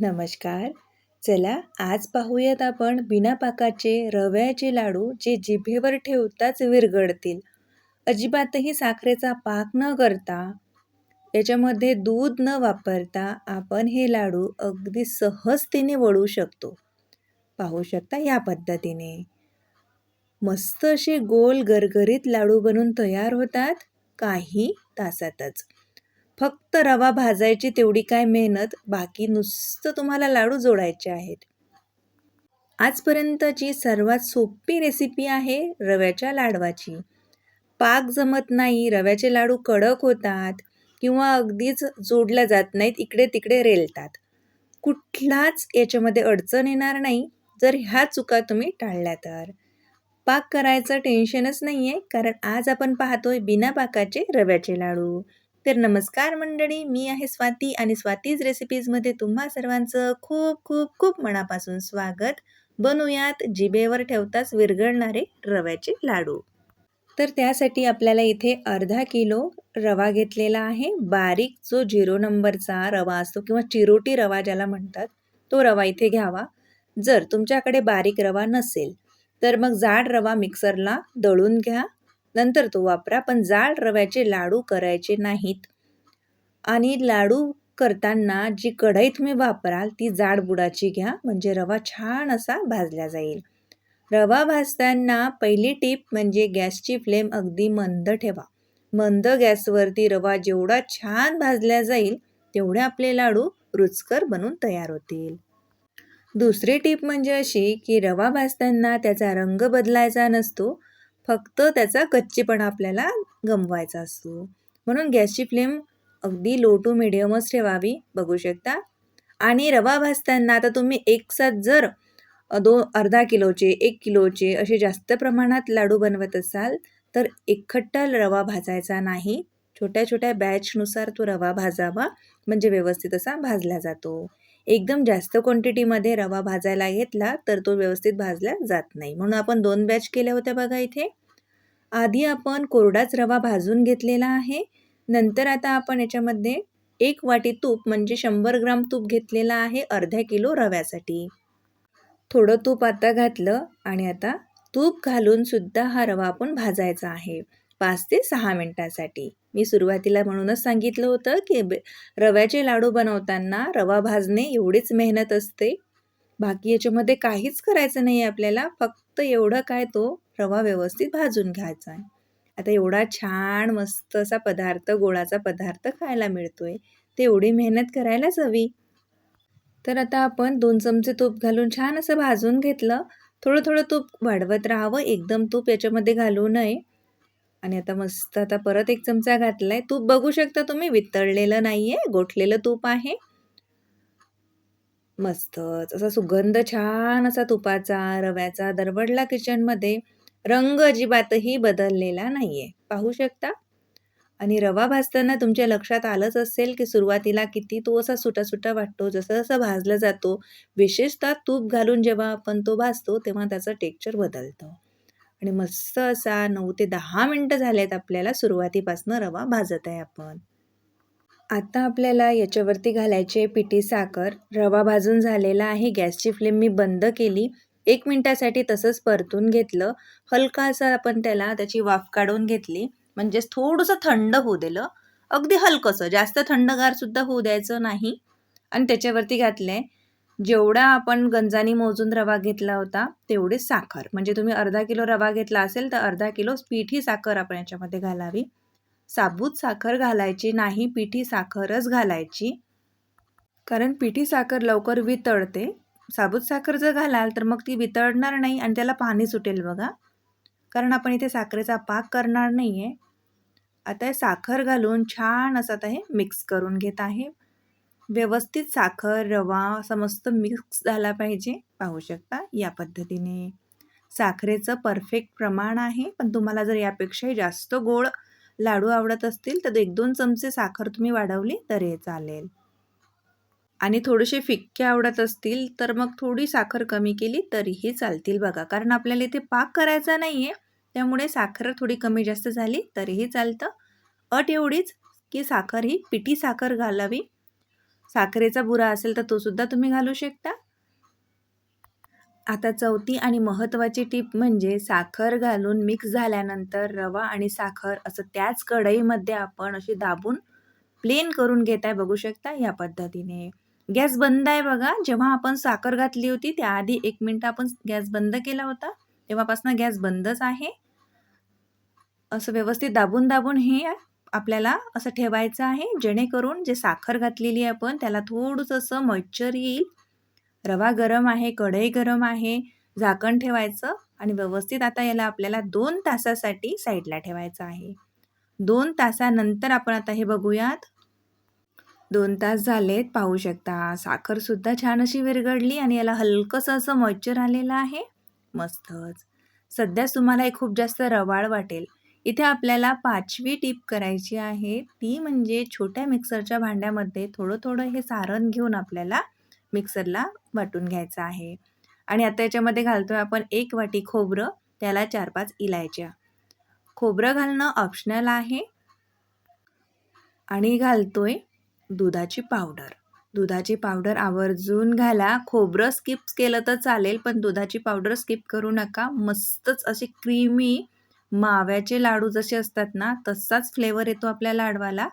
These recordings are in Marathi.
नमस्कार. चला आज पाहूयात आपण बिना पाकाचे रव्याचे लाडू जे जिभेवर ठेवताच विरघळतील. अजिबातही साखरेचा पाक न करता याच्यामध्ये दूध न वापरता आपण हे लाडू अगदी सहजतेने वळू शकतो. पाहू शकता या पद्धतीने. मस्त असे गोल गरगरीत लाडू बनून तयार होतात काही तासातच. फक्त रवा भाजायची तेवढी काय मेहनत बाकी नुसतं तुम्हाला लाडू जोडायचे आहेत. आजपर्यंतची सर्वात सोपी रेसिपी आहे रव्याच्या लाडवाची. पाक जमत नाही रव्याचे लाडू कडक होतात किंवा अगदीच जोडल्या जात नाहीत इकडे तिकडे रेलतात. कुठलाच याच्यामध्ये अडचण येणार नाही जर ह्या चुका तुम्ही टाळल्या तर. पाक करायचं टेन्शनच नाही आहे कारण आज आपण पाहतोय बिना पाकाचे रव्याचे लाडू. तर नमस्कार मंडळी मी आहे स्वाती आणि स्वातीज रेसिपीजमध्ये तुम्हा सर्वांचं खूप खूप खूप मनापासून स्वागत. बनवूयात जिभेवर ठेवताच विरघळणारे रव्याचे लाडू. तर त्यासाठी आपल्याला इथे अर्धा किलो रवा घेतलेला आहे. बारीक जो झिरो नंबरचा रवा असतो किंवा चिरोटी रवा ज्याला म्हणतात तो रवा इथे घ्यावा. जर तुमच्याकडे बारीक रवा नसेल तर मग जाड रवा मिक्सरला दळून घ्या. नंतर तो वापरा पण जाड रव्याचे लाडू करायचे नाहीत. आणि लाडू करताना जी कढई तुम्ही वापराल ती जाड बुडाची घ्या म्हणजे रवा छान असा भाजला जाईल. रवा भाजताना पहिली टीप म्हणजे गॅसची फ्लेम अगदी मंद ठेवा. मंद गॅसवरती रवा जेवढा छान भाजला जाईल तेवढे आपले लाडू रुचकर बनून तयार होतील. दुसरी टीप म्हणजे अशी की रवा भाजताना त्याचा रंग बदलायचा नसतो फक्त त्याचा कच्चेपणा आपल्याला गमवायचा असतो. म्हणून गॅसची फ्लेम अगदी लो टू मिडियमच ठेवावी बघू शकता. आणि रवा भाजताना आता तुम्ही एकसाथ जर दोन अर्धा किलोचे एक किलोचे असे जास्त प्रमाणात लाडू बनवत असाल तर एकखट्टा रवा भाजायचा नाही. छोट्या छोट्या बॅचनुसार तो रवा भाजावा म्हणजे व्यवस्थित असा भाजला जातो. एकदम जास्त क्वांटिटीमध्ये रवा भाजायला घेतला तर तो व्यवस्थित भाजला जात नाही. म्हणून आपण दोन बॅच केल्या होत्या बघा इथे. आधी आपण कोरडाच रवा भाजून घेतलेला आहे. नंतर आता आपण याच्यामध्ये एक वाटी तूप म्हणजे शंभर ग्राम तूप घेतलेला आहे अर्ध्या किलो रव्यासाठी. थोडं तूप आता घातलं आणि आता तूप घालून सुद्धा हा रवा आपण भाजायचा आहे. पाच ते सहा मिनटासाठी. मी सुरुवातीला म्हणूनच सांगितलं होतं की रव्याचे लाडू बनवताना रवा भाजणे एवढीच मेहनत असते. बाकी याच्यामध्ये काहीच करायचं नाही आपल्याला फक्त एवढं काय तो रवा व्यवस्थित भाजून घ्यायचा आहे. आता एवढा छान मस्त असा पदार्थ गोळाचा पदार्थ खायला मिळतोय. ते एवढी मेहनत करायलाच हवी. तर आता आपण दोन चमचे तूप घालून छान असं भाजून घेतलं. थोडं थोडं तूप वाढवत राहावं. एकदम तूप याच्यामध्ये घालू नये. आणि आता मस्त आता परत एक चमचा घातलाय. तूप बघू शकता तुम्ही वितळलेलं नाहीये गोठलेलं तूप आहे. मस्तच असा सुगंध छान असा तुपाचा रव्याचा दरवडला किचनमध्ये रंग अजिबातही बदललेला नाही आहे पाहू शकता? आणि रवा भाजताना तुमच्या लक्षात आलंच असेल की सुरुवातीला किती तो असा सुटा सुटा वाटतो जसं जसं भाजला जातो. विशेषतः तूप घालून जेव्हा आपण तो भाजतो तेव्हा त्याचं टेक्चर बदलतं. आणि मस्त असा नऊ ते दहा मिनटं झालेत आपल्याला सुरुवातीपासून रवा भाजत आहे आपण. आता आपल्याला याच्यावरती घालायचे पिठी साखर. रवा भाजून झालेला आहे. गॅसची फ्लेम मी बंद केली. एक मिनटासाठी तसंच परतून घेतलं. हलकासा आपण त्याला त्याची वाफ काढून घेतली. म्हणजेच थोडंसं थंड होऊ दिलं. अगदी हलकंसं. जास्त थंडगारसुद्धा होऊ द्यायचं नाही. आणि त्याच्यावरती घातलं आहे जेवढा आपण गंजानी मोजून रवा घेतला होता तेवढी साखर. म्हणजे तुम्ही अर्धा किलो रवा घेतला असेल तर अर्धा किलो पिठी साखर आपण याच्यामध्ये घालावी. साबूत साखर घालायची नाही पिठी साखरच घालायची. कारण पिठी साखर लवकर वितळते. साबूत साखर जर घालाल तर मग ती वितळणार नाही आणि त्याला पाणी सुटेल बघा. कारण आपण इथे साखरेचा पाक करणार नाही आहे आता साखर घालून छान असं आता हे मिक्स करून घेत आहे. व्यवस्थित साखर रवा समस्त मिक्स झाला पाहिजे. पाहू शकता या पद्धतीने. साखरेचं परफेक्ट प्रमाण आहे पण तुम्हाला जर यापेक्षाही जास्त गोड लाडू आवडत असतील तर एक दोन चमचे साखर तुम्ही वाढवली तरी चालेल. आणि थोडेसे फिक्के आवडत असतील तर मग थोडी साखर कमी केली तरीही चालतील बघा. कारण आपल्याला इथे पाक करायचा नाही आहे त्यामुळे साखर थोडी कमी जास्त झाली तरीही चालतं. अट एवढीच की साखर ही पिठी साखर घालावी. साखरेचा बुरा असेल तर तो सुद्धा तुम्ही घालू शकता. आता चौथी आणि महत्त्वाची टीप म्हणजे साखर घालून मिक्स झाल्यानंतर रवा आणि साखर असं त्याच कढईमध्ये आपण अशी दाबून प्लेन करून घेत आहे बघू शकता या पद्धतीने. गॅस बंद आहे बघा. जेव्हा आपण साखर घातली होती त्याआधी एक मिनटं आपण गॅस बंद केला होता. तेव्हापासून गॅस बंदच आहे. असं व्यवस्थित दाबून दाबून हे आपल्याला असं ठेवायचं आहे जेणेकरून जे साखर घातलेली आहे आपण त्याला थोडंसं असं मॉइश्चर येईल. रवा गरम आहे कढई गरम आहे झाकण ठेवायचं आणि व्यवस्थित आता याला आपल्याला दोन तासासाठी साईडला ठेवायचं आहे. दोन तासानंतर आपण आता हे बघूयात. दोन तास झालेत पाहू शकता. साखरसुद्धा छान अशी विरघडली आणि याला हलकंसं असं मॉइश्चर आलेलं आहे. मस्तच. सध्याच तुम्हाला हे खूप जास्त रवाळ वाटेल. इथे आपल्याला पाचवी टीप करायची आहे. ती म्हणजे छोट्या मिक्सरच्या भांड्यामध्ये थोडं थोडं हे सारण घेऊन आपल्याला मिक्सरला वाटून घ्यायचं आहे. आणि आता याच्यामध्ये घालतो आहे आपण एक वाटी खोबरं त्याला चार पाच इलायच्या. खोबरं घालणं ऑप्शनल आहे. आणि घालतो आहे दुधाची पावडर दुधाची पावडर आवर्जून घाला. खोबरं स्किप केलं तर चालेल पण दुधाची पावडर स्किप करू नका. मस्तच अशी क्रीमी माव्याचे लाडू जसे असतात ना तसाच फ्लेवर येतो आपल्या लाडवाला.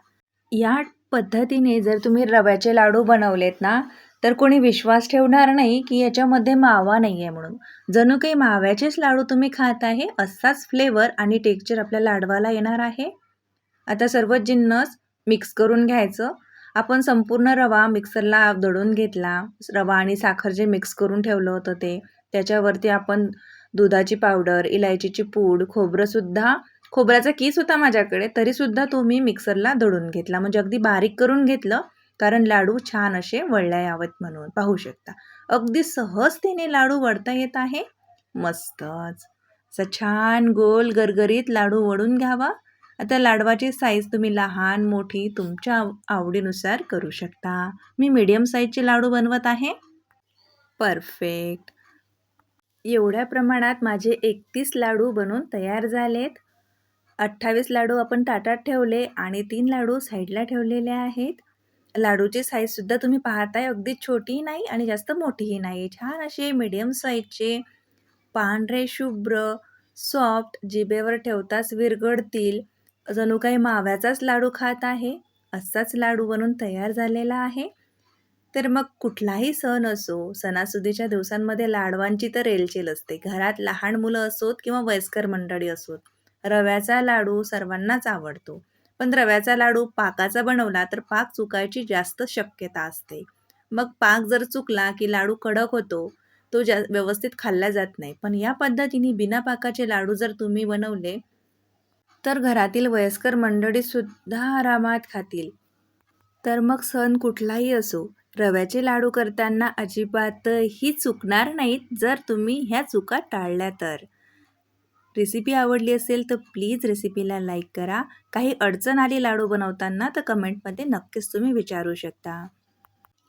या पद्धतीने जर तुम्ही रव्याचे लाडू बनवलेत ना तर कोणी विश्वास ठेवणार नाही की याच्यामध्ये मावा नाही आहे म्हणून. जणू काही माव्याचेच लाडू तुम्ही खात आहे असाच फ्लेवर आणि टेक्स्चर आपल्या लाडवाला येणार आहे. आता सर्व जिन्नस मिक्स करून घ्यायचं. आपण संपूर्ण रवा मिक्सरला दळून घेतला. रवा आणि साखर जे मिक्स करून ठेवलं होतं ते त्याच्यावरती आपण दुधाची पावडर इलायचीची पूड खोबरंसुद्धा खोबऱ्याचा कीस होता माझ्याकडे तरीसुद्धा तो मी मिक्सरला दळून घेतला. म्हणजे अगदी बारीक करून घेतलं कारण लाडू छान असे वळल्या यावेत म्हणून. पाहू शकता. अगदी सहजतेने लाडू वळता येत आहे. मस्तच. असं छान गोल गरगरीत लाडू वळून घ्यावा. आता लाडवाची साईज तुम्ही लहान मोठी तुमच्या आवडीनुसार करू शकता. मी मीडियम साईजचे लाडू बनवत आहे. परफेक्ट एवढ्या प्रमाणात माझे एकतीस लाडू बनून तयार झालेत. अठ्ठावीस लाडू आपण ताटात ठेवले आणि तीन लाडू साईडला ठेवलेले आहेत. लाडूची साईजसुद्धा तुम्ही पाहताय अगदी छोटी नाही आणि जास्त मोठीही नाही. छान असे मीडियम साईजचे पांढरे शुभ्र सॉफ्ट जिभेवर ठेवताच विरगडतील जणू काही माव्याचाच लाडू खात आहे. असाच लाडू बनून तयार झालेला आहे. तर मग कुठलाही सण असो सणासुदीच्या दिवसांमध्ये लाडवांची तर रेलचेल असते. घरात लहान मुलं असोत किंवा वयस्कर मंडळी असोत. रव्याचा लाडू सर्वांनाच आवडतो. पण रव्याचा लाडू पाकाचा बनवला तर पाक चुकायची जास्त शक्यता असते. मग पाक जर चुकला की लाडू कडक होतो तो जा व्यवस्थित खाल्ला जात नाही. पण या पद्धतीने बिना पाकाचे लाडू जर तुम्ही बनवले तर घरातील वयस्कर मंडळीसुद्धा आरामात खातील. तर मग सण कुठलाही असो रव्याचे लाडू करताना अजिबातही चुकणार नाहीत जर तुम्ही ह्या चुका टाळल्या तर. रेसिपी आवडली असेल तर प्लीज रेसिपीला लाईक करा. काही अडचण आली लाडू बनवताना तर कमेंटमध्ये नक्कीच तुम्ही विचारू शकता.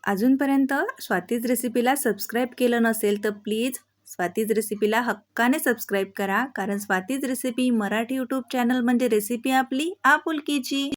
अजूनपर्यंत स्वातीज रेसिपीला सबस्क्राईब केलं नसेल तर प्लीज स्वातीज रेसिपीला हक्काने सबस्क्राईब करा. कारण Swati's recipe Marathi YouTube channel म्हणजे रेसिपी आपली आपुलकीची.